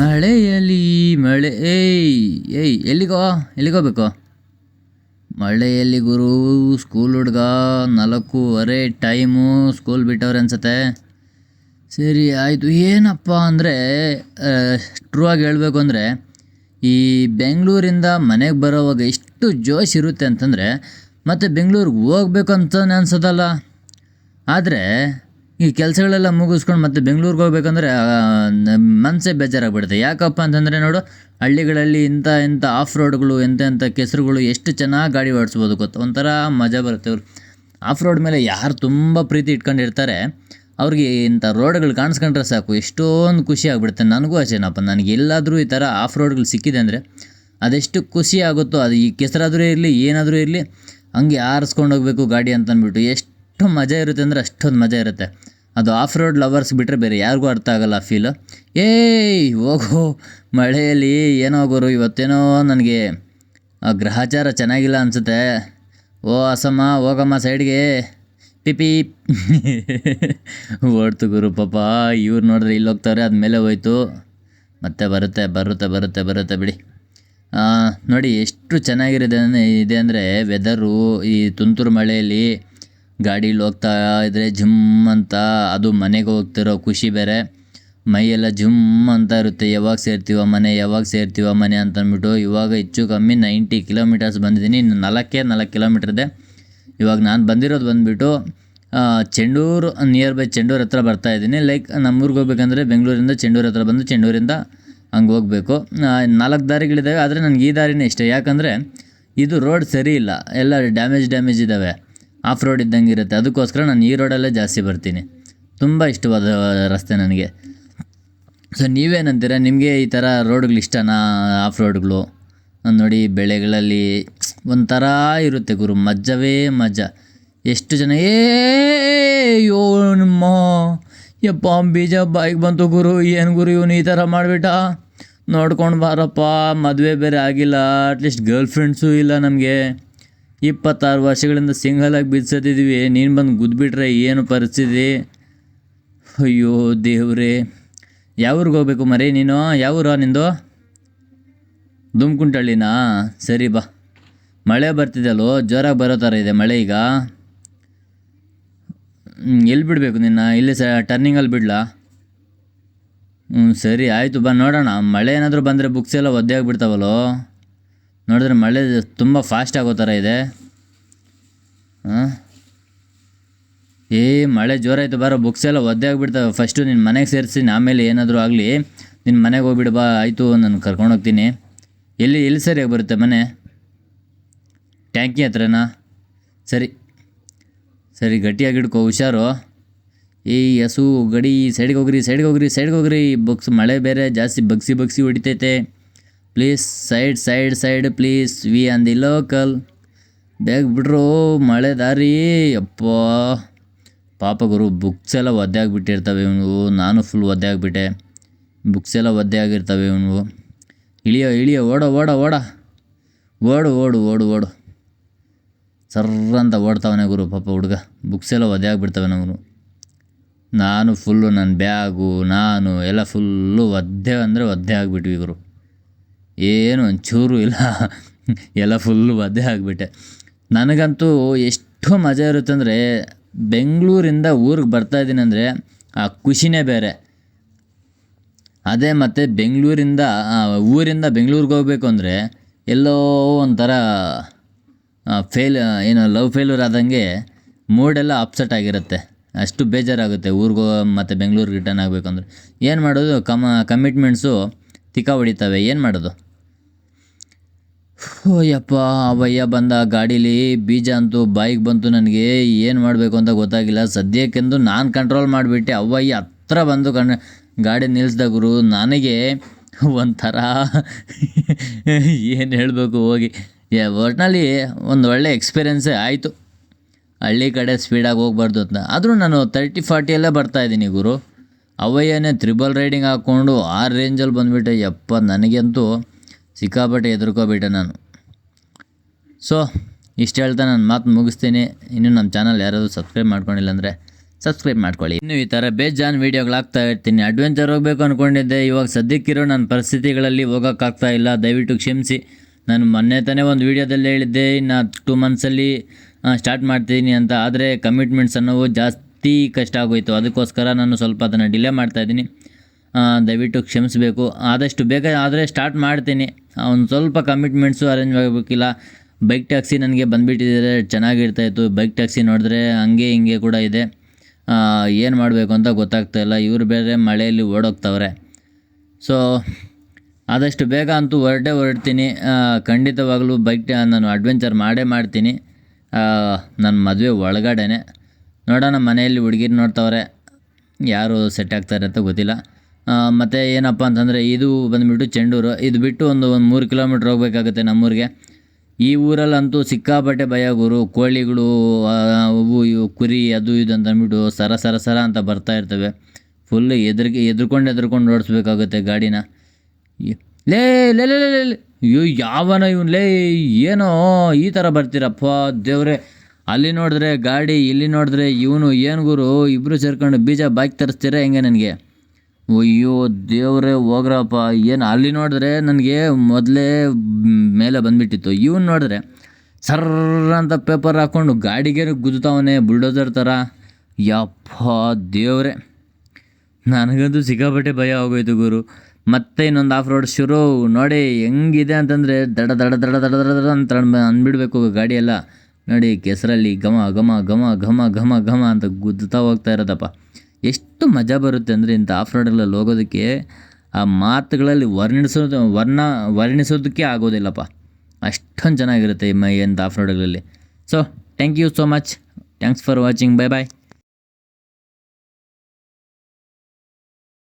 ಮಳೆಯಲ್ಲಿ ಮಳೆ ಏಯ್ ಏಯ್, ಎಲ್ಲಿಗೋ ಎಲ್ಲಿಗೋಬೇಕು ಮಳೆಯಲ್ಲಿ ಗುರು ಸ್ಕೂಲ್ ಹುಡ್ಗ, ನಾಲ್ಕೂವರೆ ಟೈಮು ಸ್ಕೂಲ್ ಬಿಟ್ಟವ್ರೆ ಅನ್ಸತ್ತೆ. ಸರಿ, ಆಯಿತು. ಏನಪ್ಪ ಅಂದರೆ ಟ್ರೂ ಆಗಿ ಹೇಳಬೇಕು ಅಂದರೆ, ಈ ಬೆಂಗಳೂರಿಂದ ಮನೆಗೆ ಬರೋವಾಗ ಎಷ್ಟು ಜೋಶ್ ಇರುತ್ತೆ ಅಂತಂದರೆ, ಮತ್ತು ಬೆಂಗಳೂರಿಗೆ ಹೋಗ್ಬೇಕು ಅಂತ ಅನ್ಸೋದಲ್ಲ. ಆದರೆ ಈ ಕೆಲಸಗಳೆಲ್ಲ ಮುಗಿಸ್ಕೊಂಡು ಮತ್ತೆ ಬೆಂಗಳೂರಿಗೆ ಹೋಗ್ಬೇಕಂದ್ರೆ ಮನಸ್ಸೇ ಬೇಜಾರಾಗ್ಬಿಡುತ್ತೆ. ಯಾಕಪ್ಪ ಅಂತಂದರೆ ನೋಡು, ಹಳ್ಳಿಗಳಲ್ಲಿ ಇಂಥ ಇಂಥ ಆಫ್ ರೋಡ್ಗಳು ಎಂಥ ಎಂಥ ಕೆಸರುಗಳು ಎಷ್ಟು ಚೆನ್ನಾಗಿ ಗಾಡಿ ಓಡಿಸ್ಬೋದು ಗೊತ್ತಾ? ಒಂಥರ ಮಜಾ ಬರುತ್ತೆ ಅವರು ಆಫ್ ರೋಡ್ ಮೇಲೆ ಯಾರು ತುಂಬ ಪ್ರೀತಿ ಇಟ್ಕೊಂಡಿರ್ತಾರೆ. ಅವ್ರಿಗೆ ಇಂಥ ರೋಡ್ಗಳು ಕಾಣಿಸ್ಕೊಂಡ್ರೆ ಸಾಕು. ಎಷ್ಟೊಂದು ಖುಷಿ ಆಗ್ಬಿಡುತ್ತೆ. ನನಗೂ ಅಷ್ಟೇನಪ್ಪ ನನಗೆ ಎಲ್ಲಾದರೂ ಈ ಥರ ಆಫ್ ರೋಡ್ಗಳು ಸಿಕ್ಕಿದೆ ಅಂದರೆ ಅದೆಷ್ಟು ಖುಷಿ ಆಗುತ್ತೋ, ಅದು ಈ ಕೆಸರಾದರೂ ಇರಲಿ, ಏನಾದರೂ ಇರಲಿ, ಹಂಗೆ ಆರಿಸ್ಕೊಂಡು ಹೋಗಬೇಕು ಗಾಡಿ ಅಂತ ಅಂದ್ಬಿಟ್ಟು ಎಷ್ಟು ಮಜಾ ಇರುತ್ತೆ ಅಂದರೆ ಅಷ್ಟೊಂದು ಮಜಾ ಇರುತ್ತೆ. ಅದು ಆಫ್ ರೋಡ್ ಲವರ್ಸ್ ಬಿಟ್ಟರೆ ಬೇರೆ ಯಾರಿಗೂ ಅರ್ಥ ಆಗಲ್ಲ, ಫೀಲ್. ಏಯ್, ಹೋಗೋ. ಮಳೆಯಲ್ಲಿ ಏನೋ ಗುರು, ಇವತ್ತೇನೋ ನನಗೆ ಗ್ರಹಚಾರ ಚೆನ್ನಾಗಿಲ್ಲ ಅನಿಸುತ್ತೆ. ಓ, ಅಸಮ್ಮ, ಹೋಗಮ್ಮ ಸೈಡ್ಗೆ. ಪಿಪಿ. ಓಡ್ತು ಗುರು, ಪಾಪ. ಇವ್ರು ನೋಡಿದ್ರೆ ಇಲ್ಲಿ ಹೋಗ್ತಾರೆ, ಅದ್ಮೇಲೆ ಹೋಯ್ತು. ಮತ್ತೆ ಬರುತ್ತೆ ಬರುತ್ತೆ ಬರುತ್ತೆ ಬರುತ್ತೆ, ಬಿಡಿ. ನೋಡಿ, ಎಷ್ಟು ಚೆನ್ನಾಗಿರುತ್ತೆ ಇದೆ ಅಂದರೆ ವೆದರು ಈ ತುಂತುರು ಮಳೆಯಲ್ಲಿ ಗಾಡೀಲಿ ಹೋಗ್ತಾ ಇದ್ದರೆ ಜುಮ್ ಅಂತ, ಅದು ಮನೆಗೆ ಹೋಗ್ತಿರೋ ಖುಷಿ ಬೇರೆ. ಮೈಯೆಲ್ಲ ಜುಮ್ ಅಂತ ಇರುತ್ತೆ, ಯಾವಾಗ ಸೇರ್ತೀವ ಮನೆ, ಯಾವಾಗ ಸೇರ್ತೀವ ಮನೆ ಅಂತ ಅಂದ್ಬಿಟ್ಟು ಇವಾಗ ಹೆಚ್ಚು ಕಮ್ಮಿ ನೈಂಟಿ ಕಿಲೋಮೀಟರ್ಸ್ ಬಂದಿದ್ದೀನಿ, ಇನ್ನು ನಾಲ್ಕೇ ನಾಲ್ಕು ಕಿಲೋಮೀಟರ್ ಇದೆ. ಇವಾಗ ನಾನು ಬಂದಿರೋದು ಬಂದುಬಿಟ್ಟು ಚೆಂಡೂರು ನಿಯರ್ ಬೈ ಚೆಂಡೂರು ಹತ್ರ ಬರ್ತಾ ಇದ್ದೀನಿ. ಲೈಕ್ ನಮ್ಮೂರಿಗೆ ಹೋಗ್ಬೇಕಂದ್ರೆ ಬೆಂಗಳೂರಿಂದ ಚೆಂಡೂರು ಹತ್ರ ಬಂದು ಚೆಂಡೂರಿಂದ ಹಂಗೆ ಹೋಗಬೇಕು. ನಾಲ್ಕು ದಾರಿಗಳಿದ್ದಾವೆ, ಆದರೆ ನನಗೆ ಈ ದಾರಿನೇ ಇಷ್ಟ. ಯಾಕಂದರೆ ಇದು ರೋಡ್ ಸರಿ ಇಲ್ಲ, ಎಲ್ಲ ಡ್ಯಾಮೇಜ್ ಡ್ಯಾಮೇಜ್ ಇದ್ದಾವೆ. ಆಫ್ ರೋಡ್ ಇದ್ದಂಗೆ ಇರುತ್ತೆ. ಅದಕ್ಕೋಸ್ಕರ ನಾನು ಈ ರೋಡಲ್ಲೇ ಜಾಸ್ತಿ ಬರ್ತೀನಿ. ತುಂಬ ಇಷ್ಟವಾದ ರಸ್ತೆ ನನಗೆ. ಸೊ ನೀವೇನಂತೀರ? ನಿಮಗೆ ಈ ಥರ ರೋಡ್ಗಳು ಇಷ್ಟನಾ? ಆಫ್ ರೋಡ್ಗಳು ನೋಡಿ ಬೆಳೆಗಳಲ್ಲಿ ಒಂಥರ ಇರುತ್ತೆ ಗುರು. ಮಜ್ಜವೇ ಮಜ್ಜ ಎಷ್ಟು ಜನ, ಏ, ಅಯ್ಯೋ, ನಿಮ್ಮ ಯಪ್ಪ ಬೀಜ ಬಾಯಿಗೆ ಬಂತು ಗುರು. ಏನು ಗುರು ಇವನು ಈ ಥರ ಮಾಡಿಬಿಟ್ಟ? ನೋಡ್ಕೊಂಡು ಬಾರಪ್ಪ. ಮದುವೆ ಬೇರೆ ಆಗಿಲ್ಲ. ಅಟ್ಲೀಸ್ಟ್ ಗರ್ಲ್ ಫ್ರೆಂಡ್ಸು ಇಲ್ಲ ನಮಗೆ. ಇಪ್ಪತ್ತಾರು ವರ್ಷಗಳಿಂದ ಸಿಂಗಲಾಗಿ ಬಿದ್ಸತ್ತಿದ್ದೀವಿ ನೀನು ಬಂದು ಗುದ್ಬಿಟ್ರೆ ಏನು ಪರಿಸ್ಥಿತಿ? ಅಯ್ಯೋ ದೇವ್ರೇ. ಯಾವ್ರಿಗೆ ಹೋಗ್ಬೇಕು ಮರಿ ನೀನು? ಯಾವೂರ ನಿಂದು? ದುಮ್ಕುಂಟಳ್ಳಿನಾ ಸರಿ ಬಾ. ಮಳೆ ಬರ್ತಿದೆಯಲ್ಲೋ? ಜೋರಾಗಿ ಬರೋ ಥರ ಇದೆ ಮಳೆ ಈಗ. ಎಲ್ಲಿ ಬಿಡಬೇಕು ನಿನ್ನ? ಇಲ್ಲಿ ಸ ಟರ್ನಿಂಗಲ್ಲಿ ಬಿಡ್ಲಾ? ಹ್ಞೂ ಸರಿ, ಆಯಿತು, ಬಾ ನೋಡೋಣ. ಮಳೆ ಏನಾದರೂ ಬಂದರೆ ಬುಕ್ಸ್ ಎಲ್ಲ ಒದ್ದೆ ಆಗಿಬಿಡ್ತಾವಲ್ಲೋ? ನೋಡಿದ್ರೆ ಮಳೆ ತುಂಬ ಫಾಸ್ಟ್ ಆಗೋ ಥರ ಇದೆ. ಹಾಂ? ಏ, ಮಳೆ ಜೋರಾಯಿತು ಬಾರೋ ಬುಕ್ಸ್ ಎಲ್ಲ ಒದ್ದೆ ಆಗಿಬಿಡ್ತಾವೆ. ಫಸ್ಟು ನಿನ್ನ ಮನೆಗೆ ಸೇರಿಸಿ ಆಮೇಲೆ ಏನಾದರೂ ಆಗಲಿ ನಿನ್ನ ಮನೆಗೆ ಹೋಗ್ಬಿಡು ಬಾ, ಆಯಿತು, ನಾನು ಕರ್ಕೊಂಡು ಹೋಗ್ತೀನಿ. ಎಲ್ಲಿ ಎಲ್ಲಿ ಸರಿಯಾಗಿ ಬರುತ್ತೆ ಮನೆ? ಟ್ಯಾಂಕಿ ಹತ್ರನಾ? ಸರಿ. ಸರಿ, ಗಟ್ಟಿಯಾಗಿ ಹಿಡ್ಕೋ, ಹುಷಾರು. ಈ ಹಸು, ಗಡಿ ಸೈಡ್ಗೆ ಹೋಗ್ರಿ ಸೈಡ್ಗೆ ಹೋಗ್ರಿ ಸೈಡ್ಗೆ ಹೋಗ್ರಿ. ಬಗ್ಸ್ ಮಳೆ ಬೇರೆ, ಜಾಸ್ತಿ ಬಗ್ಸಿ ಬಗ್ಸಿ ಹೊಡಿತೈತೆ. Please side side side please, we on the local. ಬೇಗ ಬಿಡ್ರು, ಮಳೆ ದಾರಿ. ಅಪ್ಪ. ಪಾಪ ಗುರು, ಬುಕ್ಸ್ ಎಲ್ಲ ಒದ್ದೆ ಆಗಿಬಿಟ್ಟಿರ್ತವೆ ಇವನು ನಾನು ಫುಲ್ ಒದ್ದೆ ಆಗಿಬಿಟ್ಟೆ. ಬುಕ್ಸ್ ಎಲ್ಲ ಒದ್ದೆ ಆಗಿರ್ತವೆ ಇವನು ಇಳಿಯೋ ಇಳಿಯೋ, ಓಡೋ ಓಡೋ, ಓಡ. ಓಡು ಓಡು ಓಡು ಓಡು. ಸರ್ರ ಅಂತ ಓಡ್ತಾವನೆ ಗುರು, ಪಾಪ ಹುಡುಗ. ಬುಕ್ಸ್ ಎಲ್ಲ ಒದ್ದೆ ಆಗಿಬಿಡ್ತವೆ ನಮ್ಮನು ನಾನು ಫುಲ್ಲು ನನ್ನ ಬ್ಯಾಗು ನಾನು ಎಲ್ಲ ಫುಲ್ಲು ಒದ್ದೆ ಅಂದರೆ ಒದ್ದೆ ಆಗಿಬಿಟ್ವಿ ಗುರು. ಏನು ಒಂಚೂರು ಇಲ್ಲ. ಎಲ್ಲ ಫುಲ್ಲು ಒದ್ದೆ ಆಗಿಬಿಟ್ಟೆ. ನನಗಂತೂ ಎಷ್ಟು ಮಜಾ ಇರುತ್ತೆ ಅಂದರೆ ಬೆಂಗಳೂರಿಂದ ಊರಿಗೆ ಬರ್ತಾ ಇದ್ದೀನಿ ಅಂದರೆ ಆ ಖುಷಿನೇ ಬೇರೆ. ಅದೇ ಮತ್ತು ಬೆಂಗಳೂರಿಂದ ಊರಿಂದ ಬೆಂಗಳೂರಿಗೆ ಹೋಗ್ಬೇಕು ಅಂದರೆ ಎಲ್ಲೋ ಒಂಥರ ಫೇಲ್ ಏನು ಲವ್ ಫೇಲ್ಯೂರ್ ಆದಂಗೆ ಮೂಡೆಲ್ಲ ಅಪ್ಸೆಟ್ ಆಗಿರುತ್ತೆ. ಅಷ್ಟು ಬೇಜಾರಾಗುತ್ತೆ ಊರಿಗೆ ಮತ್ತು ಬೆಂಗಳೂರಿಗೆ ರಿಟರ್ನ್ ಆಗಬೇಕು ಅಂದರೆ. ಏನು ಮಾಡೋದು? ಕಮ ಕಮಿಟ್ಮೆಂಟ್ಸು ತಿಕ್ಕ ಹೊಡಿತವೆ. ಏನು ಮಾಡೋದು? ಯಪ್ಪ ಅವಯ್ಯ ಬಂದ ಗಾಡೀಲಿ ಬೀಜ ಅಂತೂ ಬಾಯಿಗೆ ಬಂತು ನನಗೆ. ಏನು ಮಾಡಬೇಕು ಅಂತ ಗೊತ್ತಾಗಿಲ್ಲ. ಸದ್ಯಕ್ಕೆಂದು ನಾನು ಕಂಟ್ರೋಲ್ ಮಾಡಿಬಿಟ್ಟೆ. ಅವಯ್ಯ ಹತ್ರ ಬಂದು ಕಣ್, ಗಾಡಿ ನಿಲ್ಲಿಸ್ದ ಗುರು, ನನಗೆ ಒಂಥರ ಏನು ಹೇಳಬೇಕು ಹೋಗಿ. ಒಟ್ಟಿನಲ್ಲಿ ಒಂದು ಒಳ್ಳೆ ಎಕ್ಸ್ಪೀರಿಯೆನ್ಸೇ ಆಯಿತು. ಹಳ್ಳಿ ಕಡೆ ಸ್ಪೀಡಾಗಿ ಹೋಗ್ಬಾರ್ದು ಅಂತ. ಆದರೂ ನಾನು ತರ್ಟಿ ಫಾರ್ಟಿಯಲ್ಲೇ ಬರ್ತಾಯಿದ್ದೀನಿ ಗುರು. ಅವಯ್ಯನೇ ತ್ರಿಬಲ್ ರೈಡಿಂಗ್ ಹಾಕ್ಕೊಂಡು ಆ ರೇಂಜಲ್ಲಿ ಬಂದುಬಿಟ್ಟೆ. ಯಪ್ಪ, ನನಗಂತೂ ಸಿಕ್ಕಾಪಟ್ಟೆ ಎದುರ್ಕೋಬಿಟ್ಟೆ ನಾನು. ಸೊ ಇಷ್ಟು ಹೇಳ್ತಾ ನಾನು ಮಾತು ಮುಗಿಸ್ತೀನಿ. ಇನ್ನೂ ನಮ್ಮ ಚಾನಲ್ ಯಾರಾದರೂ ಸಬ್ಸ್ಕ್ರೈಬ್ ಮಾಡ್ಕೊಂಡಿಲ್ಲ ಅಂದರೆ ಸಬ್ಸ್ಕ್ರೈಬ್ ಮಾಡ್ಕೊಳ್ಳಿ. ಇನ್ನು ಈ ಥರ ಬೇಜಾನ್ ವೀಡಿಯೋಗಳಾಗ್ತಾ ಇರ್ತೀನಿ. ಅಡ್ವೆಂಚರ್ ಹೋಗಬೇಕು ಅಂದ್ಕೊಂಡಿದ್ದೆ ಇವಾಗ ಸದ್ಯಕ್ಕಿರೋ ನನ್ನ ಪರಿಸ್ಥಿತಿಗಳಲ್ಲಿ ಹೋಗೋಕ್ಕಾಗ್ತಾ ಇಲ್ಲ. ದಯವಿಟ್ಟು ಕ್ಷಮಿಸಿ. ನಾನು ಮೊನ್ನೆ ತಾನೇ ಒಂದು ವೀಡಿಯೋದಲ್ಲಿ ಹೇಳಿದ್ದೆ. ಇನ್ನು ಟೂ ಮಂತ್ಸಲ್ಲಿ ಸ್ಟಾರ್ಟ್ ಮಾಡ್ತೀನಿ ಅಂತ. ಆದರೆ ಕಮಿಟ್ಮೆಂಟ್ಸ್ ಅನ್ನೋವು ಜಾಸ್ತಿ ಕಷ್ಟ ಆಗೋಯಿತು. ಅದಕ್ಕೋಸ್ಕರ ನಾನು ಸ್ವಲ್ಪ ಅದನ್ನು ಡಿಲೇ ಮಾಡ್ತಾಯಿದ್ದೀನಿ ದಯವಿಟ್ಟು ಕ್ಷಮಿಸಬೇಕು. ಆದಷ್ಟು ಬೇಗ ಆದರೆ ಸ್ಟಾರ್ಟ್ ಮಾಡ್ತೀನಿ. ಒಂದು ಸ್ವಲ್ಪ ಕಮಿಟ್ಮೆಂಟ್ಸು ಅರೇಂಜ್ ಆಗಬೇಕಿಲ್ಲ. ಬೈಕ್ ಟ್ಯಾಕ್ಸಿ ನನಗೆ ಬಂದುಬಿಟ್ಟಿದ್ದರೆ ಚೆನ್ನಾಗಿರ್ತಾಯಿತ್ತು ಬೈಕ್ ಟ್ಯಾಕ್ಸಿ ನೋಡಿದ್ರೆ ಹಂಗೆ ಹಿಂಗೆ ಕೂಡ ಇದೆ. ಏನು ಮಾಡಬೇಕು ಅಂತ ಗೊತ್ತಾಗ್ತಾ ಇಲ್ಲ. ಇವರು ಬೇರೆ ಮಳೆಯಲ್ಲಿ ಓಡೋಗ್ತವ್ರೆ. ಸೊ ಆದಷ್ಟು ಬೇಗ ಅಂತೂ ಹೊರಟೇ ಹೊರಡ್ತೀನಿ. ಖಂಡಿತವಾಗಲೂ ಬೈಕ್ ನಾನು ಅಡ್ವೆಂಚರ್ ಮಾಡೇ ಮಾಡ್ತೀನಿ. ನನ್ನ ಮದುವೆ ಒಳಗಡೆನೆ. ನೋಡೋಣ ಮನೆಯಲ್ಲಿ ಹುಡುಗಿರು ನೋಡ್ತವ್ರೆ. ಯಾರು ಸೆಟ್ ಆಗ್ತಾರೆ ಅಂತ ಗೊತ್ತಿಲ್ಲ. ಮತ್ತು ಏನಪ್ಪ ಅಂತಂದರೆ ಇದು ಬಂದುಬಿಟ್ಟು ಚೆಂಡೂರು. ಇದು ಬಿಟ್ಟು ಒಂದು ಒಂದು ಮೂರು ಕಿಲೋಮೀಟ್ರ್ ಹೋಗಬೇಕಾಗುತ್ತೆ ನಮ್ಮೂರಿಗೆ. ಈ ಊರಲ್ಲಂತೂ ಸಿಕ್ಕಾಪಟ್ಟೆ ಭಯ ಗುರು. ಕೋಳಿಗಳು ಅವು ಇವು, ಕುರಿ, ಅದು ಇದು ಅಂತ ಅಂದ್ಬಿಟ್ಟು ಸರ ಸರ ಸರ ಅಂತ ಬರ್ತಾ ಇರ್ತವೆ. ಫುಲ್ ಎದ್ರಿಗೆ, ಎದುರ್ಕೊಂಡು ಎದುರ್ಕೊಂಡು ಓಡಿಸ್ಬೇಕಾಗುತ್ತೆ ಗಾಡಿನ. ಲೇ ಲೇ ಲೇ. ಅಯ್ಯೋ, ಯಾವನ ಇವನು? ಲೇ, ಏನೋ ಈ ಥರ ಬರ್ತೀರಪ್ಪ ದೇವ್ರೆ. ಅಲ್ಲಿ ನೋಡಿದ್ರೆ ಗಾಡಿ, ಇಲ್ಲಿ ನೋಡಿದ್ರೆ ಇವನು. ಏನು ಗುರು? ಇಬ್ಬರು ಸೇರ್ಕೊಂಡು ಬೀಜ ಬಾಯ್ಕ್ ತರಿಸ್ತೀರಾ ಹೆಂಗೆ ನನಗೆ? ಅಯ್ಯೋ ದೇವರೇ ಹೋಗ್ರಪ್ಪ. ಏನು ಅಲ್ಲಿ ನೋಡಿದ್ರೆ ನನಗೆ ಮೊದಲೇ ಮೇಲೆ ಬಂದುಬಿಟ್ಟಿತ್ತು. ಇವನು ನೋಡಿದ್ರೆ ಸರ್ರ ಅಂತ ಪೇಪರ್ ಹಾಕ್ಕೊಂಡು ಗಾಡಿಗೆ ಗುದ್ದುತಾವನೆ, ಬುಲ್ಡೋಸರ್ ಥರ ಯಪ್ಪ ದೇವರೇ. ನನಗಂತೂ ಸಿಕ್ಕಾಪಟ್ಟೆ ಭಯ ಆಗೋಯ್ತು ಗುರು. ಮತ್ತೆ ಇನ್ನೊಂದು ಆಫ್ ರೋಡ್ ಶುರು. ನೋಡಿ ಹೆಂಗಿದೆ ಅಂತಂದರೆ ದಡ ದಡ ದಡ ದಡ ದಡ ದಡ ಅಂತ ಅಂದ್ಬಿಡ್ಬೇಕು ಗಾಡಿ ಎಲ್ಲ ನೋಡಿ ಕೆಸರಲ್ಲಿ ಘಮ ಘಮ ಘಮ ಘಮ ಘಮ ಘಮ ಅಂತ ಗುದ್ದುತ್ತಾ ಹೋಗ್ತಾ ಇರೋದಪ್ಪ. ಎಷ್ಟು ಮಜಾ ಬರುತ್ತೆ ಅಂದರೆ ಇಂಥ ಆಫ್ ರೋಡಲ್ಲಿ ಹೋಗೋದಕ್ಕೆ, ಆ ಮಾತುಗಳಲ್ಲಿ ವರ್ಣಿಸೋದು, ವರ್ಣ, ವರ್ಣಿಸೋದಕ್ಕೆ ಆಗೋದಿಲ್ಲಪ್ಪ. ಅಷ್ಟೊಂದು ಚೆನ್ನಾಗಿರುತ್ತೆ ಈ ಮೈ ಇಂಥ off ರೋಡ್ಗಳಲ್ಲಿ so thank you so much thanks for watching bye bye